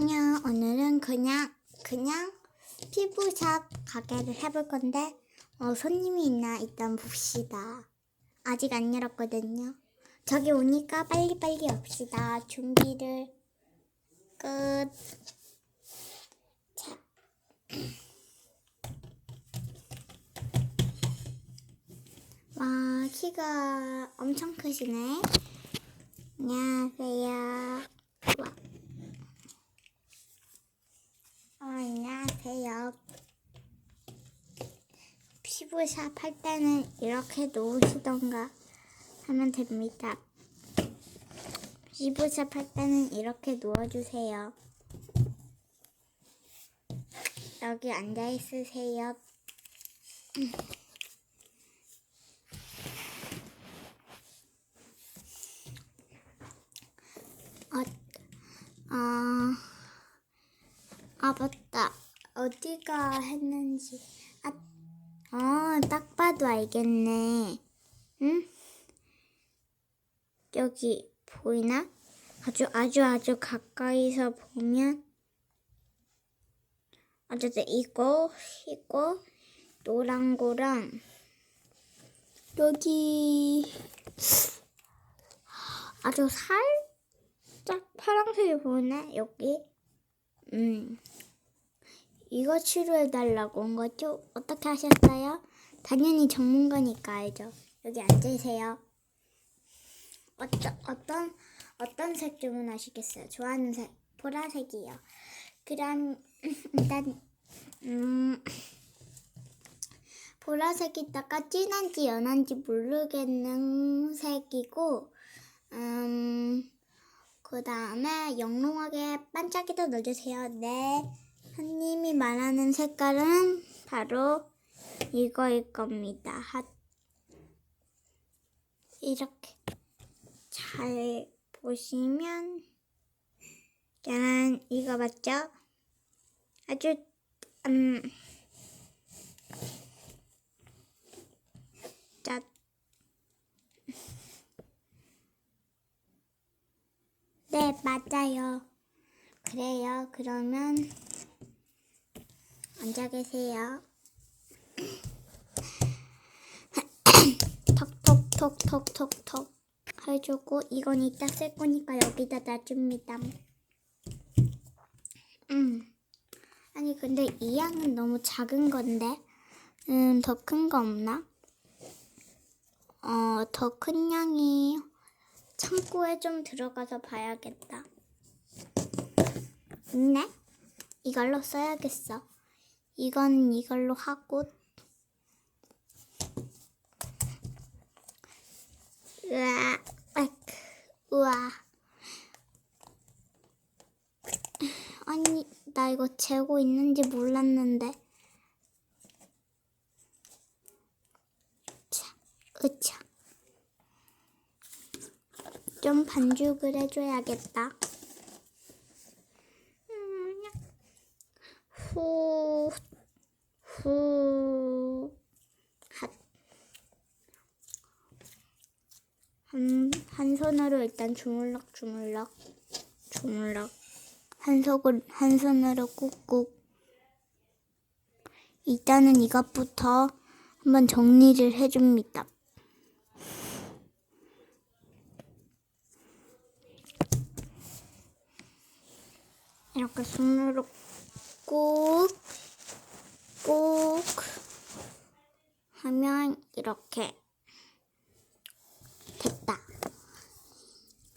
안녕. 오늘은 그냥 그냥 피부샵 가게를 해볼 건데 어, 손님이 있나 일단 봅시다. 아직 안 열었거든요. 저기 오니까 빨리빨리 합시다. 준비를 끝. 자. 와, 키가 엄청 크시네. 안녕하세요. 와. 어, 안녕하세요. 피부샵 할 때는 이렇게 놓으시던가 하면 됩니다. 피부샵 할 때는 이렇게 누워주세요. 여기 앉아있으세요. 어, 어, 아, 맞다. 어디가 했는지. 아, 어, 딱 봐도 알겠네. 응? 여기 보이나? 아주 아주 아주 가까이서 보면 어쨌든 이거, 이거, 노란 거랑 여기 아주 살짝 파란색이 보이네, 여기. 음. 이거 치료해달라고 온 거죠? 어떻게 하셨어요? 당연히 전문가니까 알죠. 여기 앉으세요. 어떤, 어떤, 어떤 색 주문하시겠어요? 좋아하는 색, 보라색이요. 그럼, 일단, 음, 보라색이다가 진한지 연한지 모르겠는 색이고, 음, 그 다음에 영롱하게 반짝이도 넣어주세요. 네. 손님이 말하는 색깔은 바로 이거일 겁니다. 하, 이렇게 잘 보시면 짜란 이거 맞죠? 아주 음 자, 네 맞아요. 그래요. 그러면 앉아 계세요. 톡톡톡톡톡톡 해주고 이건 이따 쓸 거니까 여기다 놔줍니다. 음. 아니 근데 이 양은 너무 작은 건데 음, 더 큰 거 없나? 어, 더 큰 양이 창고에 좀 들어가서 봐야겠다. 있네? 이걸로 써야겠어. 이건 이걸로 하고 으아, 악, 우와. 아니, 나 이거 재고 있는지 몰랐는데. 자, 으차. 좀 반죽을 해줘야겠다. 음, 후, 후, 핫. 한, 한 손으로 일단 주물럭, 주물럭, 주물럭. 한 손을, 한 손으로 꾹꾹. 일단은 이것부터 한번 정리를 해줍니다. 이렇게 손으로 꾹, 꾹 하면 이렇게 됐다.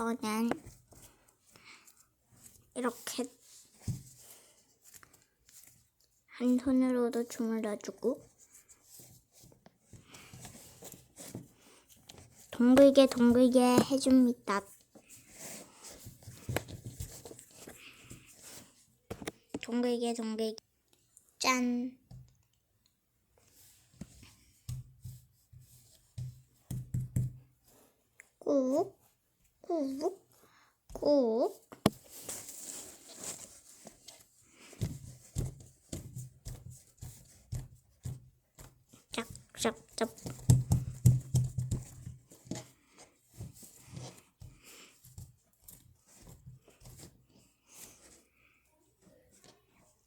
이거는 이렇게 한 손으로도 주물러주고 동글게 동글게 해줍니다. 동글게 동글게. 짠. 꾹, 꾹, 꾹. 짝, 짝, 짝.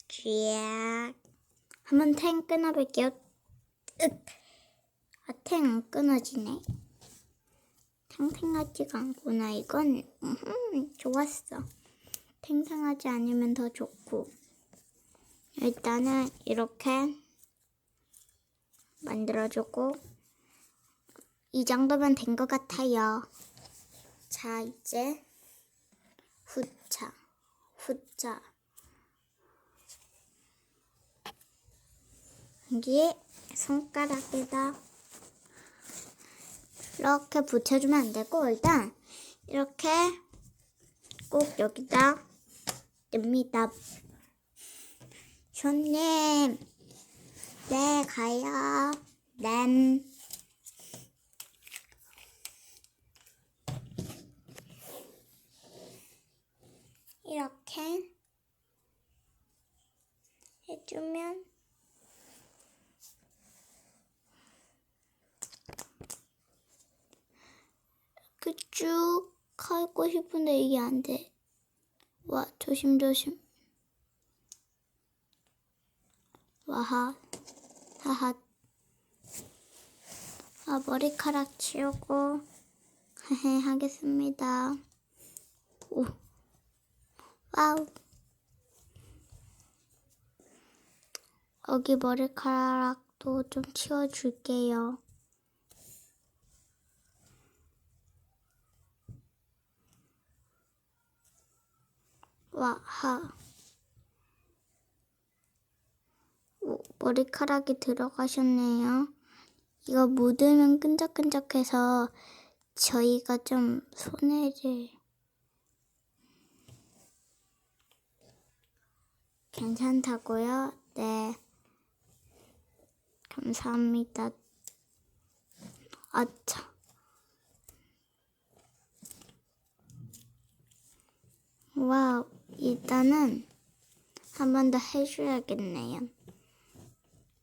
쥐약. 한번 탱 끊어볼게요. 윽. 아, 탱 안 끊어지네. 탱탱하지가 않구나. 이건 음, 좋았어. 탱탱하지 않으면 더 좋고. 일단은 이렇게 만들어주고 이 정도면 된 것 같아요. 자, 이제 후차, 후차. 여기에 손가락에다 이렇게 붙여주면 안 되고 일단 이렇게 꼭 여기다 뜹니다. 손님, 네 가요. 네. 이렇게 해주면 이렇게 쭉 하고 싶은데 이게 안 돼. 와, 조심조심. 와하, 하하. 아, 머리카락 치우고, 헤헤, 하겠습니다. 오, 와우. 여기 머리카락도 좀 치워줄게요. 와하. 오, 머리카락이 들어가셨네요. 이거 묻으면 끈적끈적해서 저희가 좀 손해를 괜찮다고요? 네. 감사합니다. 아차. 와우, 일단은 한 번 더 해줘야겠네요.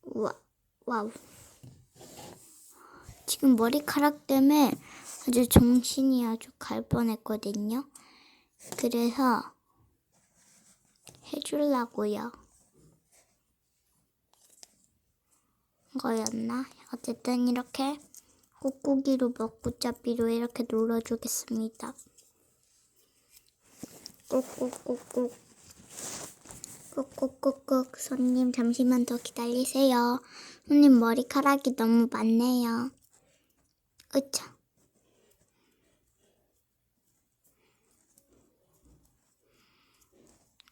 와, 와우. 지금 머리카락 때문에 아주 정신이 아주 갈 뻔했거든요. 그래서 해주려고요. 거였나? 어쨌든 이렇게 꾹꾹이로 먹구잡이로 이렇게 눌러주겠습니다. 꾹꾹꾹꾹 꾹꾹꾹꾹 손님 잠시만 더 기다리세요. 손님 머리카락이 너무 많네요. 으차.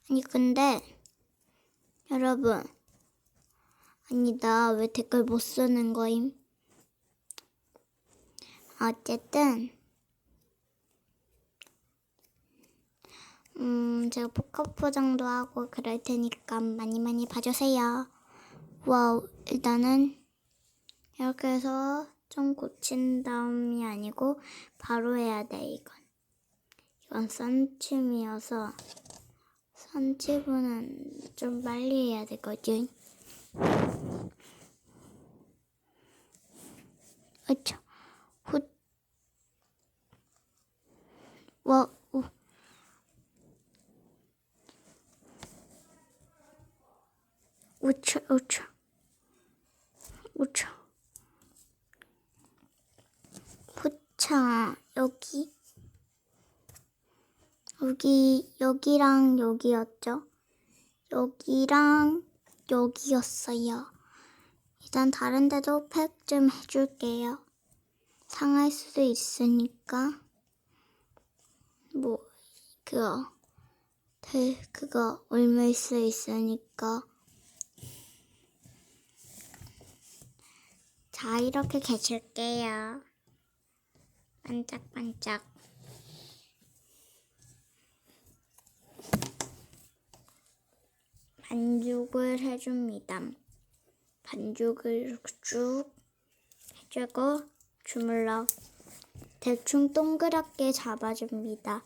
아니 근데 여러분 아니 나 왜 댓글 못 쓰는 거임? 어쨌든 음 제가 복합 포장도 하고 그럴 테니까 많이 많이 봐주세요. 와우 일단은 이렇게 해서 좀 고친 다음이 아니고 바로 해야 돼 이건. 이건 썬침이어서 선치분은 좀 빨리 해야 되거든. 어차, 후, 와, 오. 우차, 우차, 우차. 부차, 여기. 여기 여기랑 여기였죠. 여기랑 여기였어요. 일단 다른 데도 팩 좀 해줄게요. 상할 수도 있으니까 뭐 그거 대 그거 옮을 수 있으니까 자 이렇게 개줄게요. 반짝반짝. 반죽을 해줍니다. 반죽을 쭉 해주고 주물러 대충 동그랗게 잡아줍니다.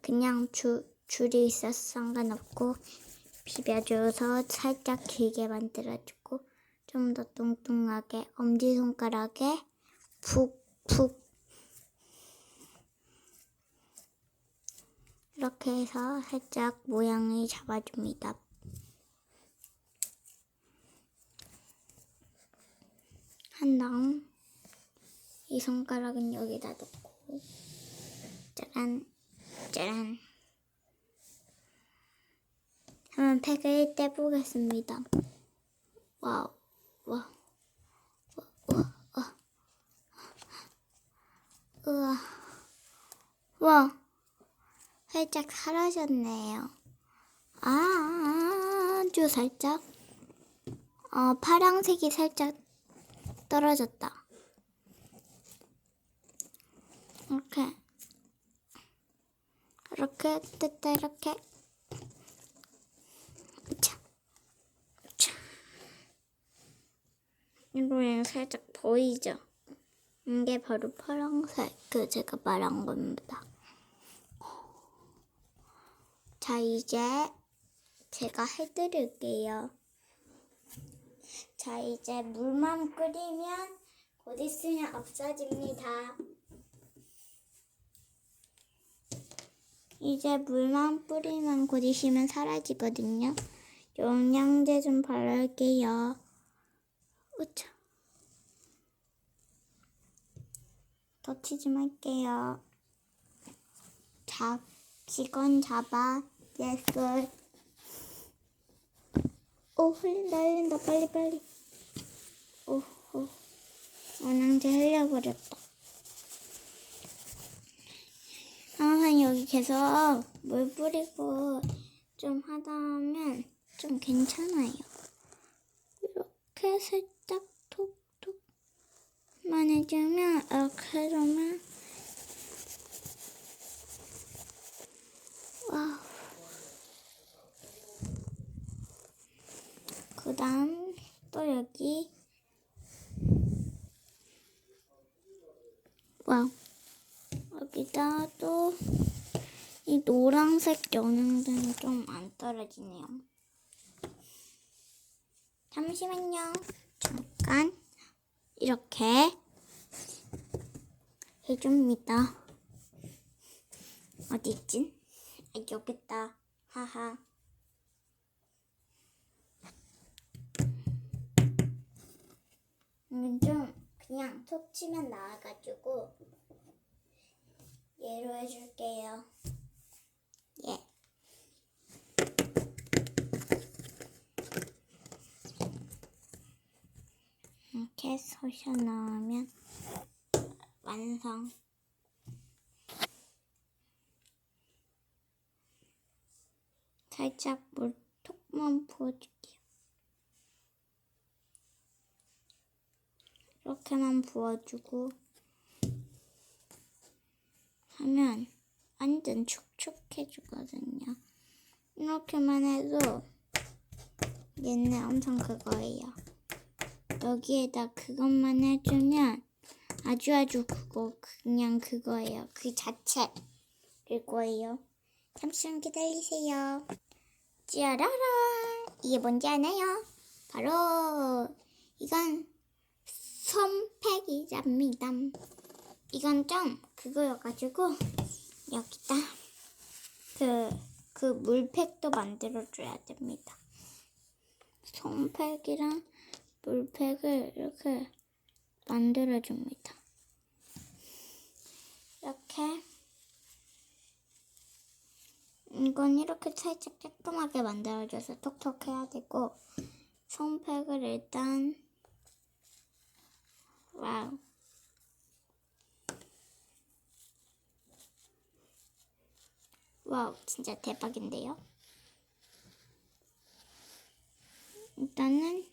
그냥 주, 줄이 있어서 상관없고 비벼줘서 살짝 길게 만들어주고 좀 더 뚱뚱하게 엄지손가락에 푹푹 이렇게 해서 살짝 모양을 잡아줍니다. 한 다음 이 손가락은 여기다 놓고 짜란 짜란 한번 팩을 떼보겠습니다. 와우. 와우 와, 와, 우와. 와 살짝 사라졌네요. 아, 아주 살짝. 어, 파랑색이 살짝 떨어졌다. 이렇게. 이렇게 됐다 이렇게 자, 자. 이거는 살짝 보이죠? 이게 바로 파랑색 그 제가 말한 겁니다. 자 이제 제가 해드릴게요. 자 이제 물만 끓이면 곧 있으면 없어집니다. 이제 물만 뿌리면 곧 있으면 사라지거든요. 영양제 좀 바를게요. 우차. 덧치지 말게요. 자, 직원 잡아. 예스. 오, 흘린다, 흘린다. 빨리, 빨리. 오, 오. 영양제 흘려버렸다. 항상 여기 계속 물 뿌리고 좀 하다 하면 좀 괜찮아요. 이렇게 톡톡 만 해주면 이렇게 해주면 와우. 그 다음 또 여기 와우. 여기다 또 이 노란색 영양제는 좀안 떨어지네요. 잠시만요. 잠깐 이렇게 해줍니다. 어디 있지? 아, 여기 있다. 하하. 이건 좀 그냥 톡 치면 나와가지고 얘로 해줄게요. 예. 이렇게 쑤셔 넣으면 완성. 살짝 물 톡만 부어줄게요. 이렇게만 부어주고 하면 완전 축축해지거든요. 이렇게만 해도 얘는 엄청 그거예요. 여기에다 그것만 해주면 아주 아주 그거 그냥 그거예요. 그 자체 그거예요. 잠시만 기다리세요. 짜라란 이게 뭔지 아나요? 바로 이건 솜팩이랍니다. 이건 좀 그거여가지고 여기다 그, 그 물팩도 만들어줘야 됩니다. 솜팩이랑 물팩을 이렇게 만들어줍니다. 이렇게. 이건 이렇게 살짝 깔끔하게 만들어줘서 톡톡해야 되고 솜팩을 일단 와우. 와우 진짜 대박인데요? 일단은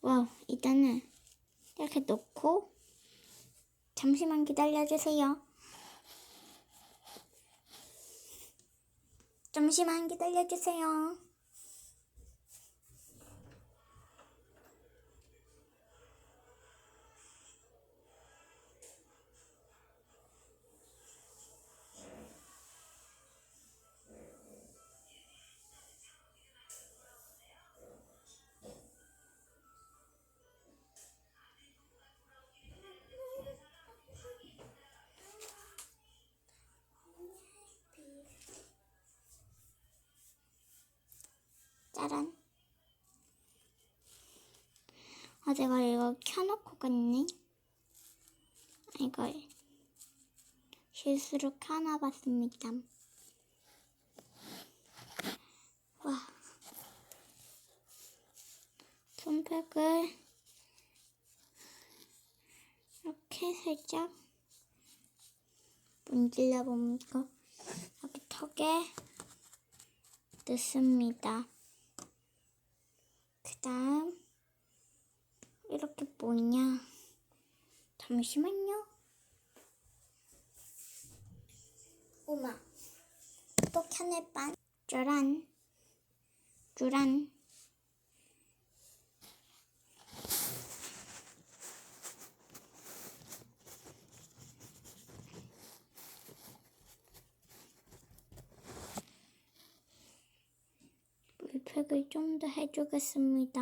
와우 일단은 이렇게 놓고 잠시만 기다려주세요. 잠시만 기다려주세요 아, 제가 이거 켜놓고 갔네. 아, 이거 실수로 켜놔봤습니다. 와. 손뼉을 이렇게 살짝 문질러 봅니다. 여기 턱에 넣습니다. 그 다음 이렇게 뭐냐? 잠시만요. 오마 또빤 짜란 짜란. 물팩을 좀 더 해주겠습니다.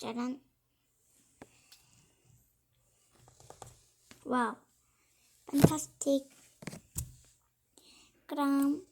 짜란. 와우. 판타스틱. 그럼